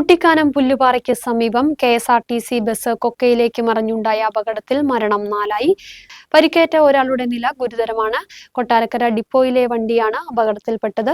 കുട്ടിക്കാനം പുല്ലുപാറയ്ക്ക് സമീപം K S R T C bus കൊക്കയിലേക്ക് മറിഞ്ഞുണ്ടായ അപകടത്തിൽ മരണം നാലായി. പരിക്കേറ്റ ഒരാളുടെ നില ഗുരുതരമാണ്. കൊട്ടാരക്കര ഡിപ്പോയിലെ വണ്ടിയാണ് അപകടത്തിൽപ്പെട്ടത്.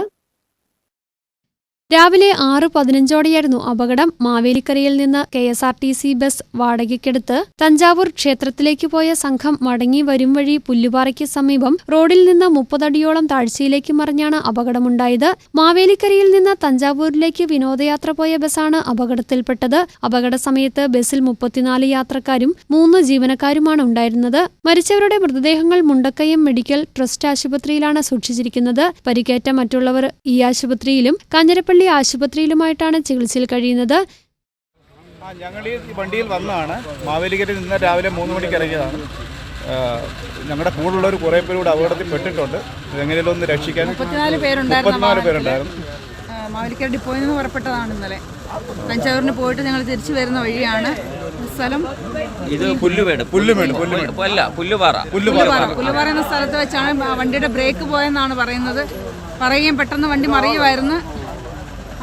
രാവിലെ ആറ് പതിനഞ്ചോടെയായിരുന്നു അപകടം. മാവേലിക്കരയിൽ നിന്ന് K S R T C bus വാടകയ്ക്കെടുത്ത് Thanjavur ക്ഷേത്രത്തിലേക്ക് പോയ സംഘം മടങ്ങി വരും വഴി പുല്ലുപാറയ്ക്ക് സമീപം റോഡിൽ നിന്ന് മുപ്പതടിയോളം താഴ്ചയിലേക്ക് മറിഞ്ഞാണ് അപകടമുണ്ടായത്. മാവേലിക്കരയിൽ നിന്ന് തഞ്ചാവൂരിലേക്ക് വിനോദയാത്ര പോയ ബസ്സാണ് അപകടത്തിൽപ്പെട്ടത്. അപകട സമയത്ത് ബസ്സിൽ മുപ്പത്തിനാല് യാത്രക്കാരും മൂന്ന് ജീവനക്കാരുമാണ് ഉണ്ടായിരുന്നത്. മരിച്ചവരുടെ മൃതദേഹങ്ങൾ മുണ്ടക്കയം മെഡിക്കൽ ട്രസ്റ്റ് ആശുപത്രിയിലാണ് സൂക്ഷിച്ചിരിക്കുന്നത്. പരിക്കേറ്റ മറ്റുള്ളവർ ഈ ആശുപത്രിയിലും കാഞ്ഞിരപ്പള്ളി ആശുപത്രിയിലുമായിട്ടാണ് ചികിത്സയിൽ കഴിയുന്നത്. ഞങ്ങൾ ഈ വണ്ടിയിൽ വന്നതാണ് മാവേലിക്കരയിൽ നിന്ന് രാവിലെ മൂന്ന് മണിക്ക് ഇറങ്ങിയതാണ്. ഞങ്ങളുടെ കൂടെയുള്ളവർ കുറേ പേര് കൂടെ അപകടത്തിൽ പെട്ടിട്ടുണ്ട്. എങ്ങനെയല്ലോ ഒന്ന് രക്ഷിക്കാൻ മുപ്പത്തിനാല് പേരുണ്ടായിരുന്നു മാവേലിക്കര. ഡിപ്പോയിൽ നിന്ന് പുറപ്പെട്ടതാണ് ഇന്നലെ. തഞ്ചാവൂരിന് പോയിട്ട് ഞങ്ങൾ തിരിച്ചു വരുന്ന വഴിയാണ് സ്ഥലം. ഇത് പുല്ലുമേട്. പുല്ലുമേട് പുല്ലുമേട്. അല്ല പുല്ലുപാറ. പുല്ലുപാറ. പുല്ലുപാറ. എന്ന സ്ഥലത്ത് വെച്ചാണ് വണ്ടിയുടെ ബ്രേക്ക് പോയെന്നാണ് പറയുന്നത്. പറയുകയും പെട്ടെന്ന് വണ്ടി മറിയുമായിരുന്നു.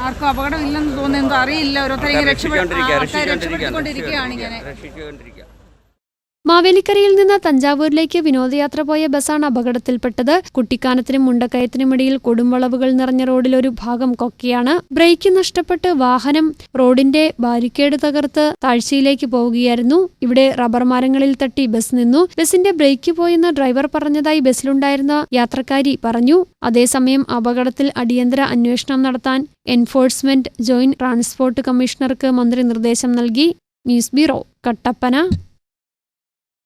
ആർക്കും അപകടം ഇല്ലെന്ന് തോന്നുന്നു. എന്തോ അറിയില്ല. ഓരോരുത്തരെ രക്ഷപ്പെട്ടുകൊണ്ടിരിക്കുകയാണ് ഇങ്ങനെ. രക്ഷിച്ചുകൊണ്ടിരിക്കുക മാവേലിക്കരയിൽ നിന്ന് തഞ്ചാവൂരിലേക്ക് വിനോദയാത്ര പോയ ബസ്സാണ് അപകടത്തിൽപ്പെട്ടത്. കുട്ടിക്കാനത്തിനും മുണ്ടക്കയത്തിനുമിടയിൽ കൊടുംവളവുകൾ നിറഞ്ഞ റോഡിൽ ഒരു ഭാഗം കൊക്കയാണ്. ബ്രേക്ക് നഷ്ടപ്പെട്ട് വാഹനം റോഡിന്റെ ബാരിക്കേഡ് തകർത്ത് താഴ്ചയിലേക്ക് പോവുകയായിരുന്നു. ഇവിടെ റബ്ബർ മരങ്ങളിൽ തട്ടി ബസ് നിന്നു. ബസിന്റെ ബ്രേക്ക് പോയെന്ന് ഡ്രൈവർ പറഞ്ഞതായി ബസ്സിലുണ്ടായിരുന്ന യാത്രക്കാരി പറഞ്ഞു. അതേസമയം അപകടത്തിൽ അടിയന്തര അന്വേഷണം നടത്താൻ എൻഫോഴ്സ്മെന്റ് ജോയിന്റ് ട്രാൻസ്പോർട്ട് കമ്മീഷണർക്ക് മന്ത്രി നിർദ്ദേശം നൽകി. News bureau Kattappana.